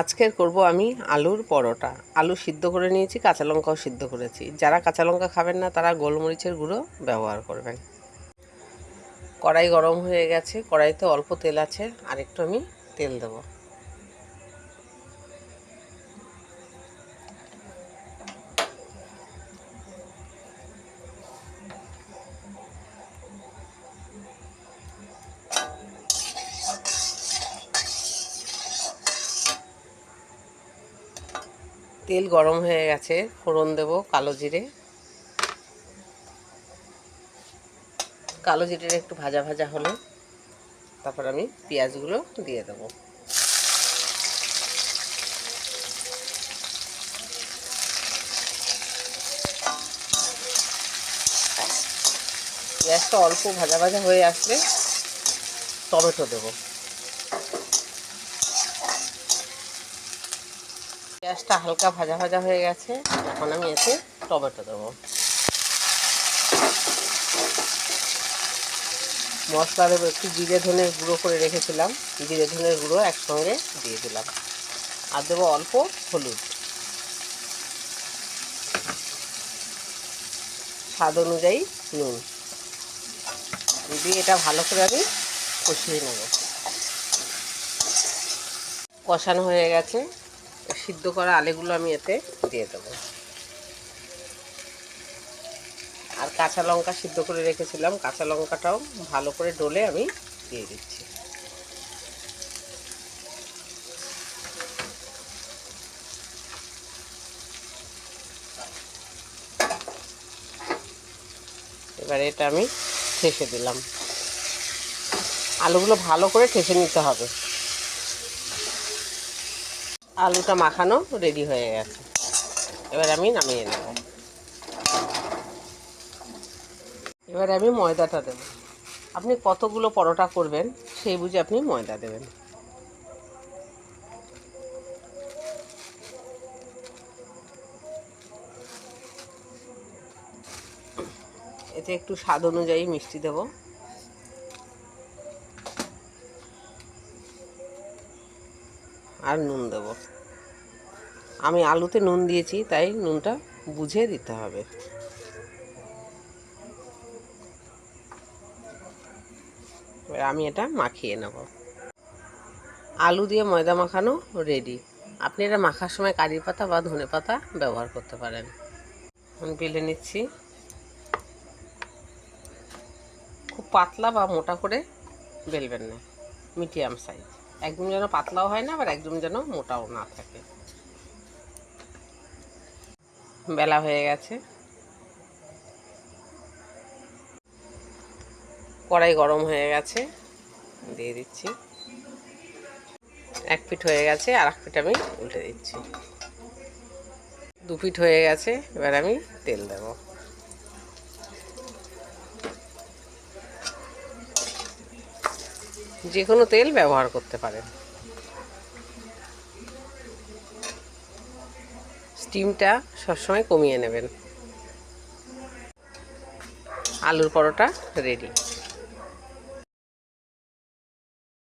আজকের করব আমি আলুর পরোটা। আলু সিদ্ধ করে নিয়েছি, কাঁচা লঙ্কাও সিদ্ধ করেছি। যারা কাঁচা লঙ্কা খাবেন না, তারা গোলমরিচের গুঁড়ো ব্যবহার করবেন। কড়াই গরম হয়ে গেছে, কড়াইতে অল্প তেল আছে আর একটু আমি তেল দেবো। তেল গরম হয়ে গেছে, ফোড়ন দেব কালো জিরে। কালো জিরের একটু ভাজা ভাজা হলে তারপর আমি পেঁয়াজগুলো দিয়ে দেবো। পেঁয়াজটা অল্প ভাজা ভাজা হয়ে আসলে টমেটো দেবো। পেঁয়াজটা হালকা ভাজা ভাজা হয়ে গেছে। এখন আমি এতে টমেটো দেবো। মশলা দেবো, একটু জিরে ধনের গুঁড়ো করে রেখেছিলাম। জিরে ধনের গুঁড়ো একসঙ্গে দিয়ে দিলাম। আর দেবো অল্প হলুদ। স্বাদ অনুযায়ী নুন। দিয়ে এটা ভালো করে আমি কষিয়ে নেব। কষানো হয়ে গেছে। সিদ্ধ করা আলেগুলো আমি এতে দিয়ে দেবো। আর কাঁচা লঙ্কা সিদ্ধ করে রেখেছিলাম, কাঁচা লঙ্কাটাও ভালো করে ডলে আমি দিয়ে দিচ্ছি। এবারে এটা আমি ঠেসে দিলাম। আলুগুলো ভালো করে ঠেসে নিতে হবে। আলুটা মাখানো রেডি হয়ে গেছে। এবার আমি নামিয়ে নেব। এবার আমি ময়দাটা দেব। আপনি কতগুলো পরোটা করবেন, সেই বুঝে আপনি ময়দা দেবেন। এতে একটু স্বাদ অনুযায়ী মিষ্টি দেব। আর নুন দেব। আমি আলুতে নুন দিয়েছি, তাই নুনটা বুঝে দিতে হবে। আমি এটা মাখিয়ে নেব। আলু দিয়ে ময়দা মাখানো রেডি আপনি এটা মাখার সময় কারি পাতা বা ধনে পাতা ব্যবহার করতে পারেন। বেলে নিচ্ছি। খুব পাতলা বা মোটা করে বেলবেন না, মিডিয়াম সাইজ একদম যেন পাতলাও হয় না, আবার একদম যেন মোটাও না থাকে। বেলা হয়ে গেছে। কড়াই গরম হয়ে গেছে, দিয়ে দিচ্ছি। এক ফিট হয়ে গেছে, আর এক ফিট আমি উল্টে দিচ্ছি। দু ফিট হয়ে গেছে, এবার আমি তেল দেব। যে কোনো তেল ব্যবহার করতে পারেন। স্টিমটা সবসময় কমিয়ে নেবেন। আলুর পরোটা রেডি।